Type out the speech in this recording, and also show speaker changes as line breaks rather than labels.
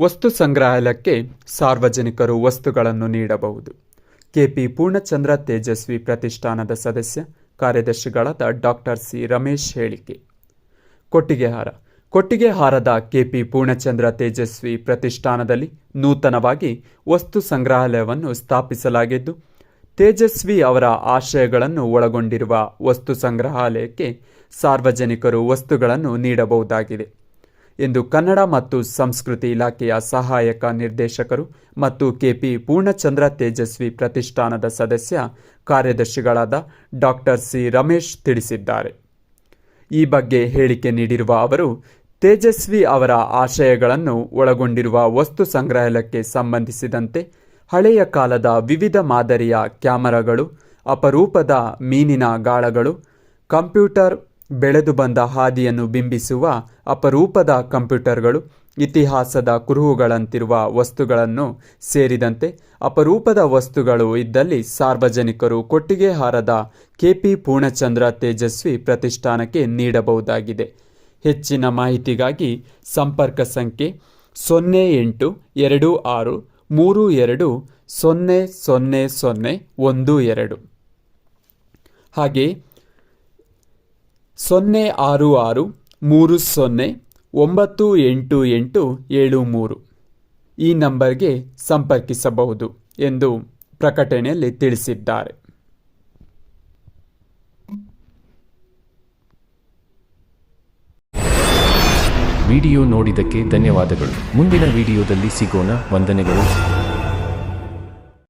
ವಸ್ತು ಸಂಗ್ರಹಾಲಯಕ್ಕೆ ಸಾರ್ವಜನಿಕರು ವಸ್ತುಗಳನ್ನು ನೀಡಬಹುದು. ಕೆಪಿ ಪೂರ್ಣಚಂದ್ರ ತೇಜಸ್ವಿ ಪ್ರತಿಷ್ಠಾನದ ಸದಸ್ಯ, ಕಾರ್ಯದರ್ಶಿಗಳಾದ ಡಾಕ್ಟರ್ ಸಿ. ರಮೇಶ್ ಹೇಳಿಕೆ. ಕೊಟ್ಟಿಗೆಹಾರ. ಕೊಟ್ಟಿಗೆಹಾರದ ಕೆಪಿ ಪೂರ್ಣಚಂದ್ರ ತೇಜಸ್ವಿ ಪ್ರತಿಷ್ಠಾನದಲ್ಲಿ ನೂತನವಾಗಿ ವಸ್ತು ಸಂಗ್ರಹಾಲಯವನ್ನು ಸ್ಥಾಪಿಸಲಾಗಿದ್ದು, ತೇಜಸ್ವಿ ಅವರ ಆಶಯಗಳನ್ನು ಒಳಗೊಂಡಿರುವ ವಸ್ತು ಸಂಗ್ರಹಾಲಯಕ್ಕೆ ಸಾರ್ವಜನಿಕರು ವಸ್ತುಗಳನ್ನು ನೀಡಬಹುದಾಗಿದೆ. ಎಂದು ಕನ್ನಡ ಮತ್ತು ಸಂಸ್ಕೃತಿ ಇಲಾಖೆಯ ಸಹಾಯಕ ನಿರ್ದೇಶಕರು ಮತ್ತು ಕೆಪಿ ಪೂರ್ಣಚಂದ್ರ ತೇಜಸ್ವಿ ಪ್ರತಿಷ್ಠಾನದ ಸದಸ್ಯ ಕಾರ್ಯದರ್ಶಿಗಳಾದ ಡಾಕ್ಟರ್ ಸಿ ರಮೇಶ್ ತಿಳಿಸಿದ್ದಾರೆ. ಈ ಬಗ್ಗೆ ಹೇಳಿಕೆ ನೀಡಿರುವ ಅವರು, ತೇಜಸ್ವಿ ಅವರ ಆಶಯಗಳನ್ನು ಒಳಗೊಂಡಿರುವ ವಸ್ತು ಸಂಗ್ರಹಾಲಯಕ್ಕೆ ಸಂಬಂಧಿಸಿದಂತೆ ಹಳೆಯ ಕಾಲದ ವಿವಿಧ ಮಾದರಿಯ ಕ್ಯಾಮರಾಗಳು, ಅಪರೂಪದ ಮೀನಿನ ಗಾಳಗಳು, ಕಂಪ್ಯೂಟರ್ ಬೆಳೆದು ಬಂದ ಹಾದಿಯನ್ನು ಬಿಂಬಿಸುವ ಅಪರೂಪದ ಕಂಪ್ಯೂಟರ್ಗಳು, ಇತಿಹಾಸದ ಕುರುಹುಗಳಂತಿರುವ ವಸ್ತುಗಳನ್ನು ಸೇರಿದಂತೆ ಅಪರೂಪದ ವಸ್ತುಗಳು ಇದ್ದಲ್ಲಿ ಸಾರ್ವಜನಿಕರು ಕೊಟ್ಟಿಗೆಹಾರದ ಕೆಪಿ ಪೂರ್ಣಚಂದ್ರ ತೇಜಸ್ವಿ ಪ್ರತಿಷ್ಠಾನಕ್ಕೆ ನೀಡಬಹುದಾಗಿದೆ. ಹೆಚ್ಚಿನ ಮಾಹಿತಿಗಾಗಿ ಸಂಪರ್ಕ ಸಂಖ್ಯೆ ಸೊನ್ನೆ ಎಂಟು ಎರಡು ಆರು ಮೂರು ಎರಡು ಸೊನ್ನೆ ಸೊನ್ನೆ ಸೊನ್ನೆ ಒಂದು ಎರಡು. ಹಾಗೆ ಸೊನ್ನೆ ಆರು ಆರು ಮೂರು ಸೊನ್ನೆ ಒಂಬತ್ತು ಎಂಟು ಎಂಟು ಏಳು ಮೂರು ಈ ನಂಬರ್ಗೆ ಸಂಪರ್ಕಿಸಬಹುದು ಎಂದು ಪ್ರಕಟಣೆಯಲ್ಲಿ ತಿಳಿಸಿದ್ದಾರೆ.
ವಿಡಿಯೋ ನೋಡಿದ್ದಕ್ಕೆ ಧನ್ಯವಾದಗಳು. ಮುಂದಿನ ವಿಡಿಯೋದಲ್ಲಿ ಸಿಗೋಣ. ವಂದನೆಗಳು.